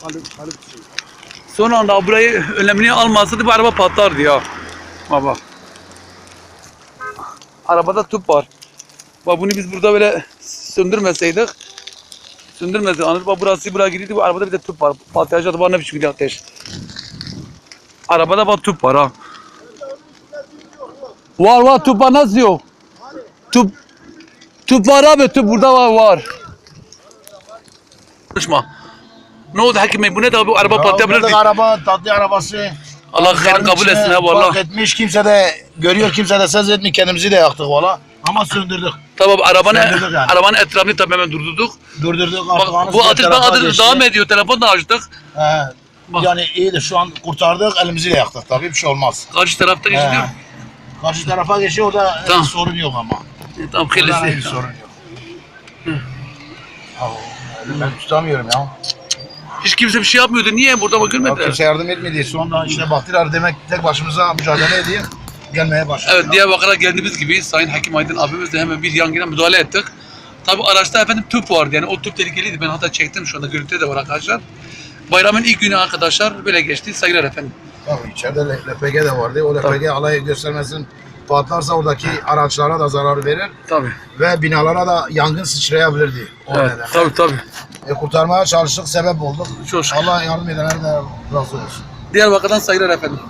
Kalıp kalıp. Son anda burayı önlemini almasaydı bu araba patlardı ya. Baba. Arabada tüp var. Bak bunu biz burada böyle söndürmeseydik. Söndürmeseydik. Anladın bak burası buraya gidiyordu. Bu arabada bir de tüp var. Patlayacak da bana ne biçim gidiyor ateş. Arabada bak tüp var ha. Var var tüp var nasıl yok? Tüp Tüp var abi tüp burada var var. Konuşma. Ne oldu Hakim Bey? Bu ne de bu araba. Patlayabilirdi. araba tatlı arabası. Allah hayrın kabul etsin ha Fark valla. etmiş kimse de görüyor kimse de ses etmiyor kendimizi de yaktık valla. Ama söndürdük. Tamam arabanın, Söndürdük yani. arabanın etrafını tabii hemen durdurduk. Durdurduk. Bak, bu ateş bak geçti. devam ediyor. Telefon da açtık. He. Bak. Yani iyidir şu an kurtardık elimizi de yaktık tabii bir şey olmaz. Karşı tarafta. He. Karşı tarafa geçiyor orada e, Tamam. sorun yok ama. Tamam Orada kirlisi. sorun yok. Ya, Ben tutamıyorum ya. Hiç kimse bir şey yapmıyordu. Niye? Burada bak Ya görmediler. kimse yardım etmedi. Sonra işte baktılar demek tek başımıza mücadele edeyim. Gelmeye başladı. Evet Diyarbakır'a geldiğimiz gibi Sayın Hakim Aydın abimiz de hemen bir yangına müdahale ettik. Tabi araçta efendim tüp vardı yani o tüp tehlikeliydi. Ben hatta çektim şu anda görüntüde de var arkadaşlar. Bayramın ilk günü arkadaşlar böyle geçti. Saygılar efendim. Tabii içeride L- LPG de vardı. O LPG alay göstermesin patlarsa oradaki araçlara da zarar verir Tabi. ve binalara da yangın sıçrayabilirdi. O Evet, nedenle. tabi tabi. E, kurtarmaya çalıştık, sebep olduk. Çok şükür. Allah yardım edenler de razı olsun. Diyarbakır'dan saygılar efendim.